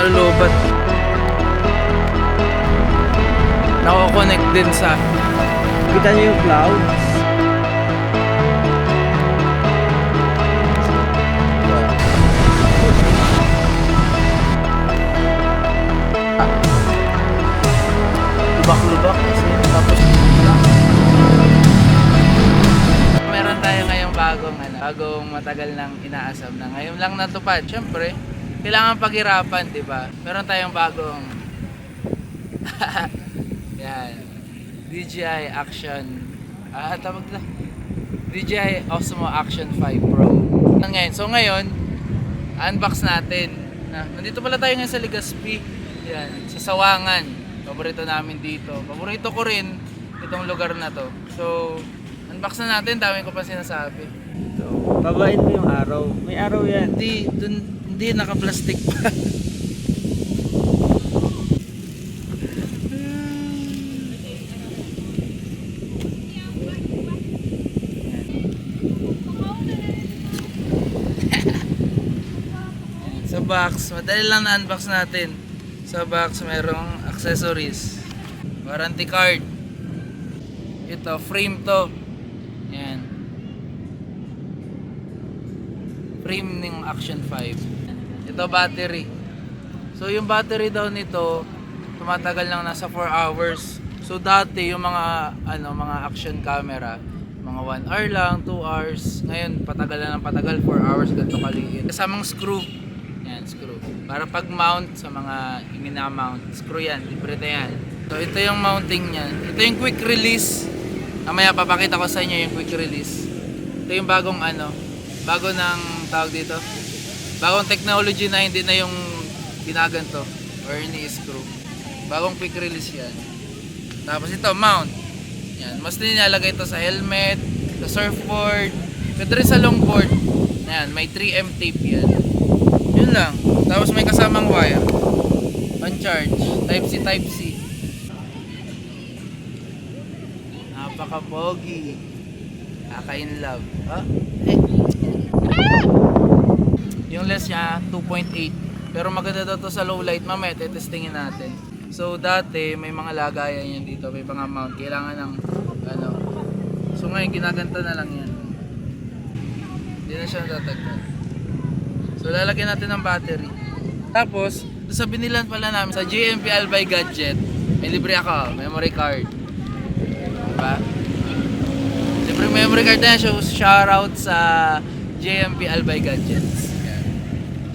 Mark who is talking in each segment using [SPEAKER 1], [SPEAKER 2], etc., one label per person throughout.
[SPEAKER 1] nalulubat. Nako-connect din sa
[SPEAKER 2] Kita niyo yung clouds?
[SPEAKER 1] lubak-lubak kasi tapos meron tayo ngayong bagong ano, bagong matagal nang inaasam na ngayon lang natupad. Syempre, kailangan paghirapan, 'di ba? Meron tayong bagong Yan. DJI Action ah tawag na DJI Osmo Action 5 Pro. Yan Ngayon, so ngayon, unbox natin. Na, nandito pala tayo ngayon sa Legazpi. Yan, sa Sawangan. Paborito namin dito. Paborito ko rin itong lugar na to. So, unbox na natin. Dami ko pa sinasabi.
[SPEAKER 2] So, pabain mo yung araw. May araw yan.
[SPEAKER 1] Hindi, dun, hindi naka-plastic pa. Sa box, madali lang na-unbox natin. Sa box, mayroong accessories. Warranty card. Ito, frame to. Yan. Frame ng Action 5. Ito, battery. So, yung battery daw nito, tumatagal lang nasa 4 hours. So, dati, yung mga, ano, mga action camera, mga 1 hour lang, 2 hours. Ngayon, patagal na ng patagal, 4 hours, ganito kaliit. Kasamang screw. Yan, screw. Para pag-mount sa mga minamount. Screw yan, libre na yan. So, ito yung mounting niyan. Ito yung quick release. Mamaya papakita ko sa inyo yung quick release. Ito yung bagong ano, bago ng tawag dito. Bagong technology na hindi na yung ginaganto or ini-screw. Bagong quick release yan. Tapos ito, mount. Yan, mas nilalagay ito sa helmet, sa surfboard, pwede rin sa longboard. Yan, may 3M tape yan. Yun lang. Tapos may kasamang wire. On charge. Type C, Type C. Napaka-pogi. Kaka-in love. Ha? Eh. Yung lens niya, 2.8. Pero maganda daw to sa low light. Mamaya, testingin natin. So, dati, may mga lagayan yan dito. May mga mount. Kailangan ng, ano. So, ngayon, ginaganta na lang yan. Hindi na siya tatagpan. So, lalagyan natin ng battery. Tapos, sa binilan pala namin, sa GMP Albay Gadget, may libre ako, memory card. Diba? Libre memory card na yan. So, shoutout sa JMP Albay Gadgets.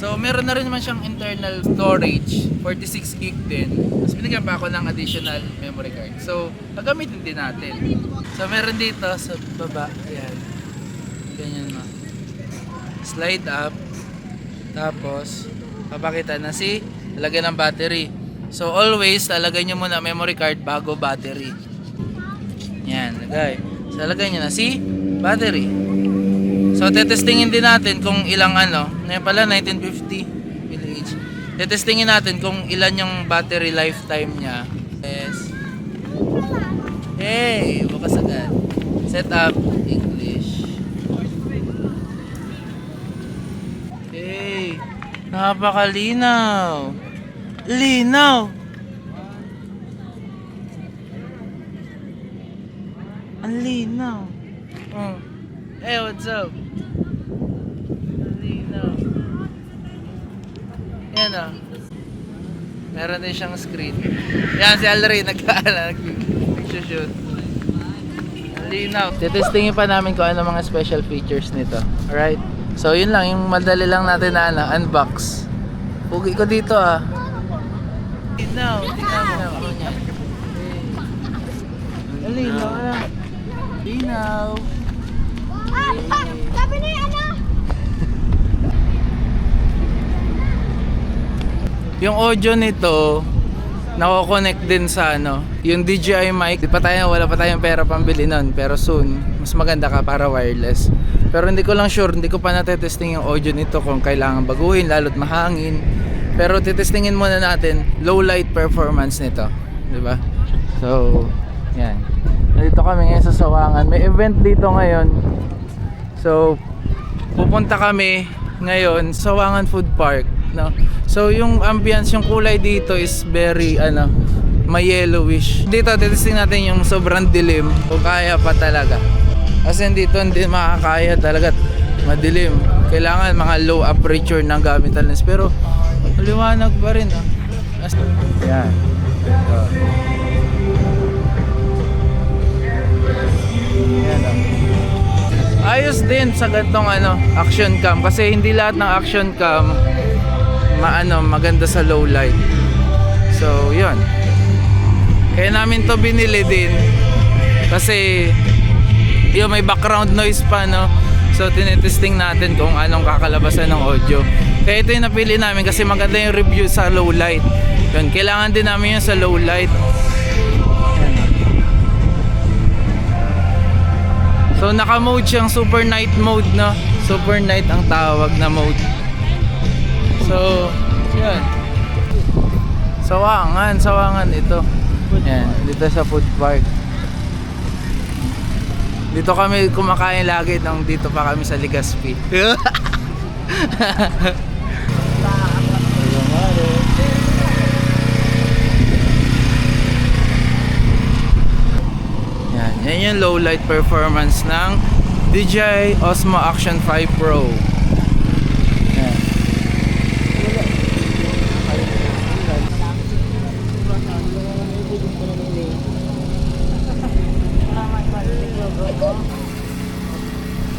[SPEAKER 1] So, meron na rin naman siyang internal storage, 46 gig din. Tapos binigyan pa ako ng additional memory card. So, gagamitin din natin. So, meron dito sa baba. Ayan. Ganyan mo. Slide up. Tapos, papakita na si lagyan ng battery. So, always, lalagay nyo muna memory card bago battery. Yan, lagay. So, lagay nyo na si battery. So, tetestingin din natin kung ilang ano. Ngayon pala, 1950 mAh. Tetestingin natin kung ilan yung battery lifetime niya. Yes. Hey, bukas agad. Set up English. Hey, napakalinaw. Linaw. Ang linaw. Oh. Hey, what's up? Linaw. Yan ah. Meron din siyang screen. Yan, si Alray, nag-aala, nag-shoot. Linaw. Titestingin pa namin kung ano mga special features nito. Alright? So, yun lang. Yung madali lang natin na ano, unbox. Pugi ko dito ah. Linaw. Mo. Ang linaw. ah. Linaw.
[SPEAKER 3] Sabi ni ano?
[SPEAKER 1] Yung audio nito, nako-connect din sa ano, yung DJI mic. Di pa tayo, wala pa tayong pera pambili nun. Pero soon, mas maganda ka para wireless. Pero hindi ko lang sure, hindi ko pa natetesting yung audio nito kung kailangan baguhin, lalo't mahangin. Pero titestingin muna natin low light performance nito. Di ba? So, yan. Nandito kami ngayon sa Sawangan. May event dito ngayon. So, pupunta kami ngayon sa Sawangan Food Park no? So yung ambience, yung kulay dito is very ano, may yellowish. Dito testing natin yung sobrang dilim kung kaya pa talaga. Kasi dito hindi makakaya talaga madilim. Kailangan mga low aperture ng gamit ang lens pero maliwanag pa rin ah. As- Yan. Ito. Yan ah. Ayos din sa gantong ano, action cam kasi hindi lahat ng action cam maano maganda sa low light. So, 'yun. Kaya namin 'to binili din kasi yun may background noise pa no. So tinetesting natin kung anong kakalabasan ng audio. Kaya ito yung napili namin kasi maganda yung review sa low light. Yun, kailangan din namin yun sa low light. So naka-mode siyang super night mode no. Super night ang tawag na mode. So, yan. Sawangan, sawangan ito. Yan, dito sa food park. Dito kami kumakain lagi nang dito pa kami sa Legazpi. Yan, yung low light performance ng DJI Osmo Action 5 Pro. Yan.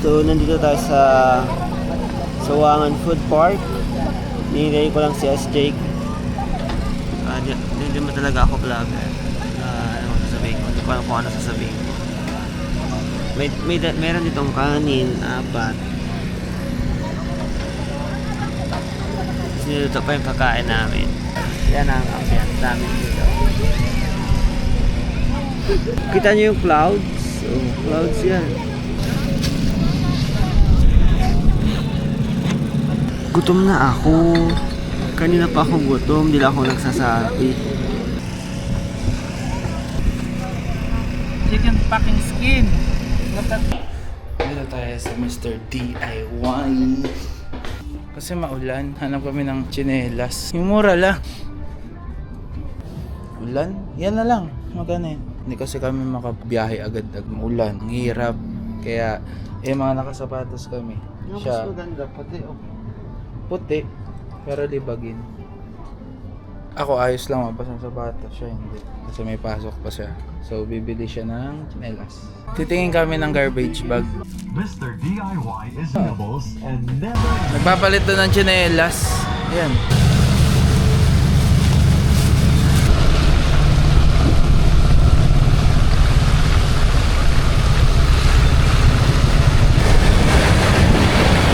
[SPEAKER 2] So, nandito tayo sa Sawangan Food Park. Nilay ko lang si SJ. Ah, di, di, di mo talaga ako vlogger. Ah, ano sasabihin ko? Hindi ko alam kung ano sasabihin ko. May, may, meron ditong kanin, apat. Niluto pa yung pagkain namin. Yan ang ambiance namin dito. Kita niyo yung clouds? Oh, clouds yan. Gutom na ako. Kanina pa ako gutom, hindi ako nagsasabi.
[SPEAKER 1] Chicken packing skin. Dito tayo sa Mr. DIY. Kasi maulan, hanap kami ng tsinelas. Yung mura lang. Ulan? Yan na lang. Magkano yun? Hindi kasi kami makabiyahe agad ag maulan. Ang hirap. Kaya, eh mga nakasapatos kami. Siya,
[SPEAKER 2] maganda pati oh.
[SPEAKER 1] puti. Pero libagin. Ako ayos lang mabas ang sapatos. Siya hindi. Kasi may pasok pa siya. So, bibili siya ng tsinelas. Titingin kami ng garbage bag.
[SPEAKER 3] Mr. DIY is Nibbles and never
[SPEAKER 1] Nagpapalit doon ng tsinelas. Yan.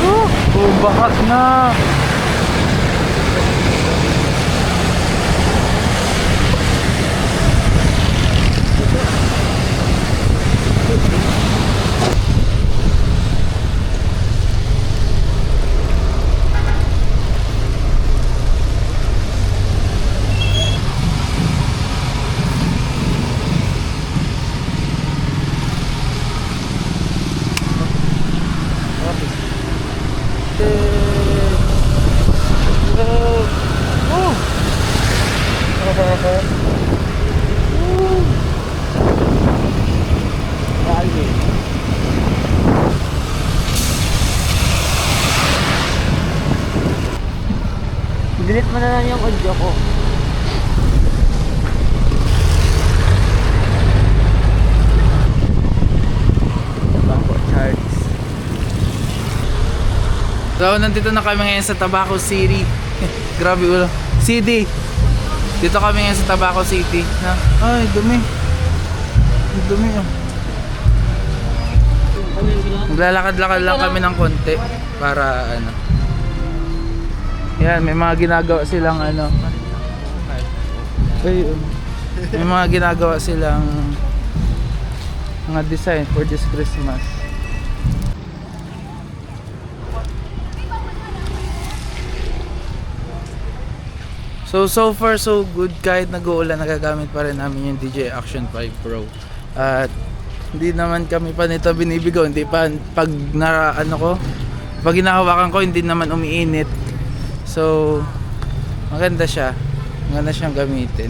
[SPEAKER 1] Oh, oh bahat na.
[SPEAKER 2] Delete mo na lang yung audio ko. Bangko charts.
[SPEAKER 1] So, nandito na kami ngayon sa Tabaco City. Grabe ulo. City. Dito kami ngayon sa Tabaco City. Na, ay, dumi. Dumi oh. Maglalakad-lakad lang kami ng konti para ano. Yan, may mga ginagawa silang ano. Ay, um, may mga ginagawa silang mga design for this Christmas. So, so far so good kahit nag-uulan nagagamit pa rin namin yung DJI Action 5 Pro. At hindi naman kami pa nito binibigo, hindi pa pag na ano ko, pag hinahawakan ko hindi naman umiinit. So, maganda siya. Maganda siyang gamitin.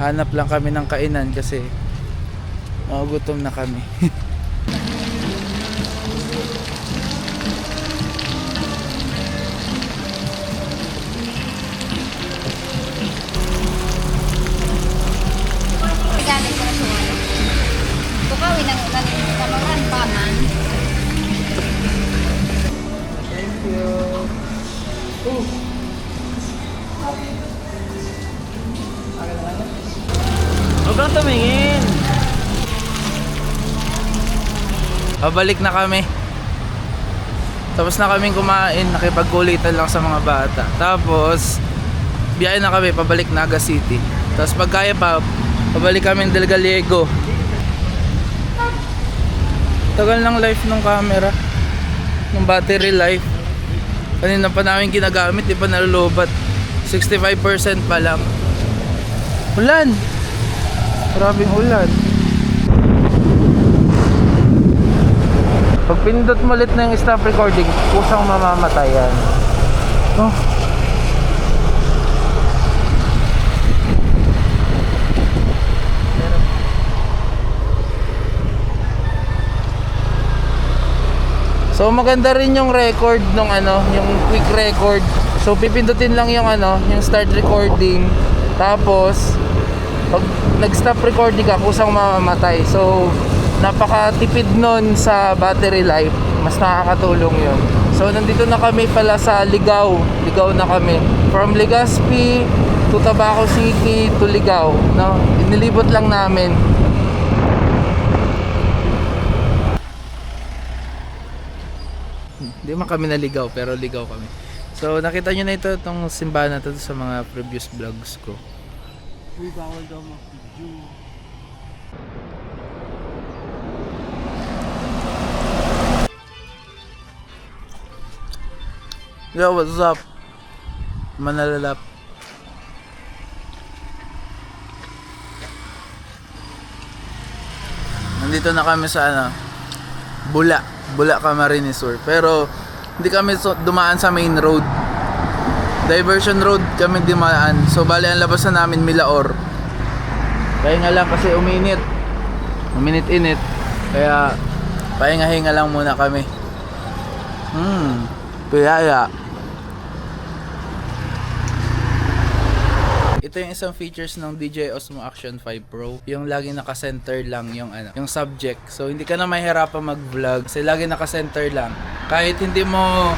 [SPEAKER 1] Hanap lang kami ng kainan kasi magugutom na kami.
[SPEAKER 2] Huwag tumingin.
[SPEAKER 1] Pabalik na kami. Tapos na kaming kumain, nakipagkulitan lang sa mga bata. Tapos, biyahe na kami, pabalik Naga City. Tapos pag kaya pa, pabalik kami Del Gallego. Tagal ng life ng camera. Ng battery life. Kanina pa namin ginagamit, di pa nalulubat. 65% pa lang. Ulan! Maraming ulan. Pag pinindot mo ulit na yung stop recording, kusang mamamatay yan. Oh. So maganda rin yung record nung ano, yung quick record. So pipindutin lang yung ano, yung start recording. Tapos pag nag-stop recording ka, kusang mamamatay. So napakatipid nun sa battery life. Mas nakakatulong yun. So nandito na kami pala sa Ligaw. Ligaw na kami. From Legazpi to Tabaco City to Ligaw. No? Inilibot lang namin. Hindi man kami naligaw pero ligaw kami. So nakita nyo na ito itong simbahan na to sa mga previous vlogs ko.
[SPEAKER 2] Uy, bawal daw mag-video.
[SPEAKER 1] Yo, what's up? Manalalap. Nandito na kami sa ano, Bula. Bula Camarines Sur. Pero hindi kami dumaan sa main road. Diversion road kami dumaan. So bali ang labas na namin Milaor. Pahinga lang kasi uminit. Uminit-init. Kaya pahinga-hinga lang muna kami. Hmm. Piyaya. Ito yung isang features ng DJI Osmo Action 5 Pro. Yung lagi naka-center lang yung ano, yung subject. So hindi ka na mahirapan mag-vlog kasi lagi naka-center lang. Kahit hindi mo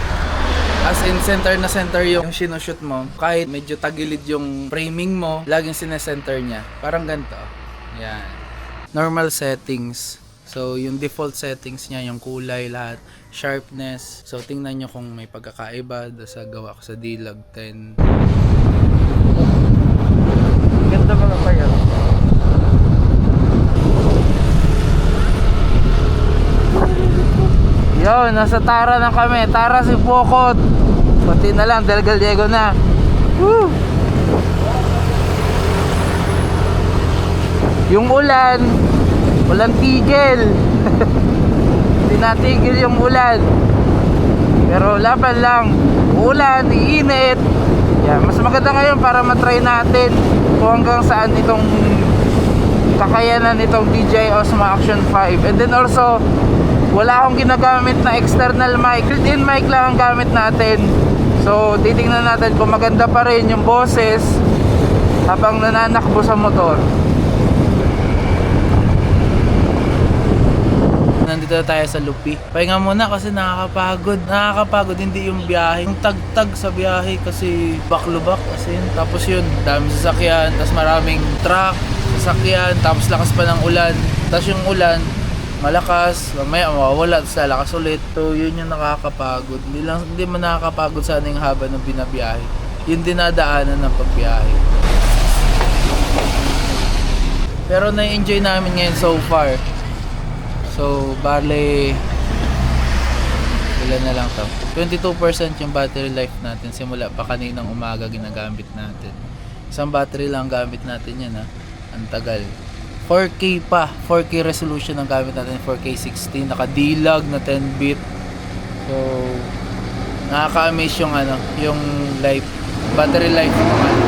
[SPEAKER 1] as in center na center yung, yung sinushoot mo, kahit medyo tagilid yung framing mo, laging sinesenter niya. Parang ganito. Yan. Normal settings. So, yung default settings niya, yung kulay, lahat, sharpness. So, tingnan nyo kung may pagkakaiba sa gawa ko sa D-Log 10. Ganda mga kayo. Yo, nasa Tara na kami. Tara si Pokot. Kunti na lang, Del Gallego na. Woo! Yung ulan, ulan tigil. Hindi natigil yung ulan. Pero laban lang. Ulan, iinit. Yan, mas maganda ngayon para matry natin kung hanggang saan itong kakayanan itong DJI Osmo Action 5. And then also, wala akong ginagamit na external mic. Built-in mic lang ang gamit natin. So, titingnan natin kung maganda pa rin yung boses habang nananakbo sa motor. Nandito na tayo sa Lupi. Pahinga muna kasi nakakapagod. Nakakapagod hindi yung biyahe. Yung tagtag sa biyahe kasi back-to-back kasi yun. Tapos yun, dami sasakyan, tapos maraming truck, sasakyan, tapos lakas pa ng ulan. Tapos yung ulan, malakas, mamaya mawawala, tapos lalakas ulit. So yun yung nakakapagod. Hindi, lang, hindi man nakakapagod sana yung haba ng binabiyahe. Yung dinadaanan ng pagbiyahe. Pero na-enjoy namin ngayon so far. So, bale ilan na lang to 22% yung battery life natin simula pa kaninang umaga ginagamit natin isang battery lang gamit natin yan ha ang tagal 4K pa 4K resolution ang gamit natin 4K 16 naka D-Log na 10 bit so nakaka-amaze yung ano, yung life, battery life ng ano.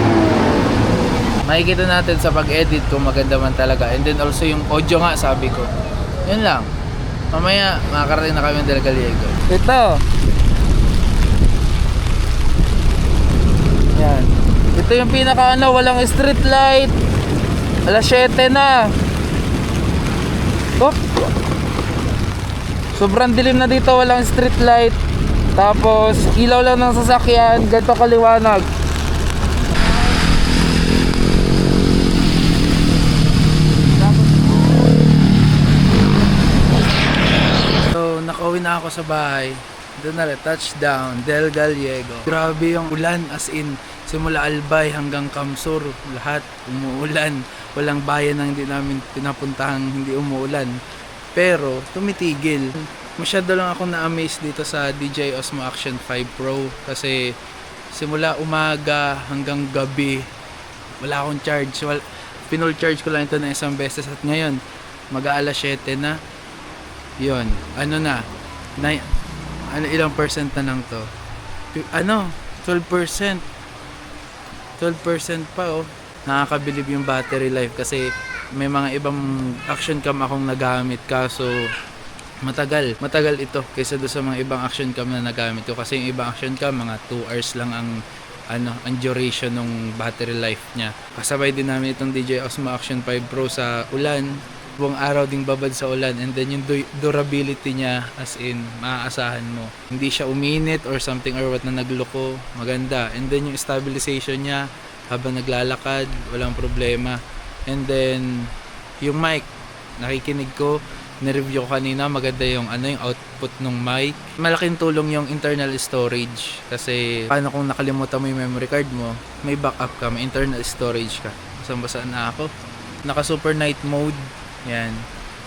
[SPEAKER 1] Makikita natin sa pag-edit kung maganda man talaga. And then also yung audio nga, sabi ko. Yun lang. Mamaya, makakarating na kami ng Del Gallego. Ito. Yan. Ito yung pinaka ano, walang street light. Alas 7 na. Oh. Sobrang dilim na dito, walang street light. Tapos, ilaw lang ng sasakyan, ganito kaliwanag. So, nakauwi na ako sa bahay. Doon na rin, touchdown, Del Gallego. Grabe yung ulan, as in, simula Albay hanggang Kamsur, lahat umuulan. Walang bayan na hindi namin pinapuntahang hindi umuulan. Pero, tumitigil. Masyado lang ako na-amaze dito sa DJI Osmo Action 5 Pro kasi simula umaga hanggang gabi, wala akong charge. Wal, pinull charge ko lang ito na isang beses at ngayon, mag-aalas 7 na, yon ano na, na ano, ilang percent na lang to? Ano? 12%. 12% pa oh. Nakakabilib yung battery life kasi may mga ibang action cam akong nagamit kaso matagal. Matagal ito kaysa doon sa mga ibang action cam na nagamit ko kasi yung ibang action cam mga 2 hours lang ang ano, ang duration ng battery life niya. Kasabay din namin itong DJI Osmo Action 5 Pro sa ulan. Buong araw ding babad sa ulan and then yung du- durability niya as in maaasahan mo. Hindi siya uminit or something or what na nagloko. Maganda. And then yung stabilization niya habang naglalakad, walang problema. And then yung mic, nakikinig ko, nireview ko kanina, maganda yung ano yung output ng mic. Malaking tulong yung internal storage kasi paano kung nakalimutan mo yung memory card mo, may backup ka, may internal storage ka. Basang-basa na ako. Naka super night mode. Yan.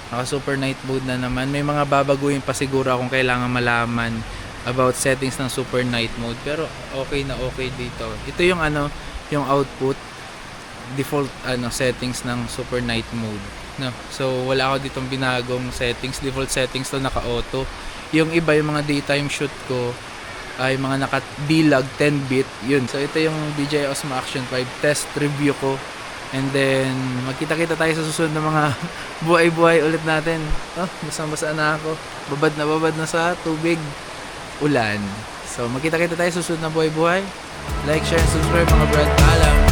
[SPEAKER 1] Naka super night mode na naman. May mga babaguhin pa siguro akong kailangan malaman about settings ng super night mode. Pero okay na okay dito. Ito yung ano, yung output default ano settings ng super night mode. No? So wala ako ditong binagong settings. Default settings to naka auto yung iba yung mga daytime shoot ko ay mga naka bilag 10 bit. Yun. So ito yung DJI Osmo Action 5 test review ko and then magkita-kita tayo sa susunod na mga buhay-buhay ulit natin. Oh basang-basa na ako. Babad na babad na sa tubig ulan. So magkita-kita tayo sa susunod na buhay-buhay. Like share and subscribe mga brad. Paalam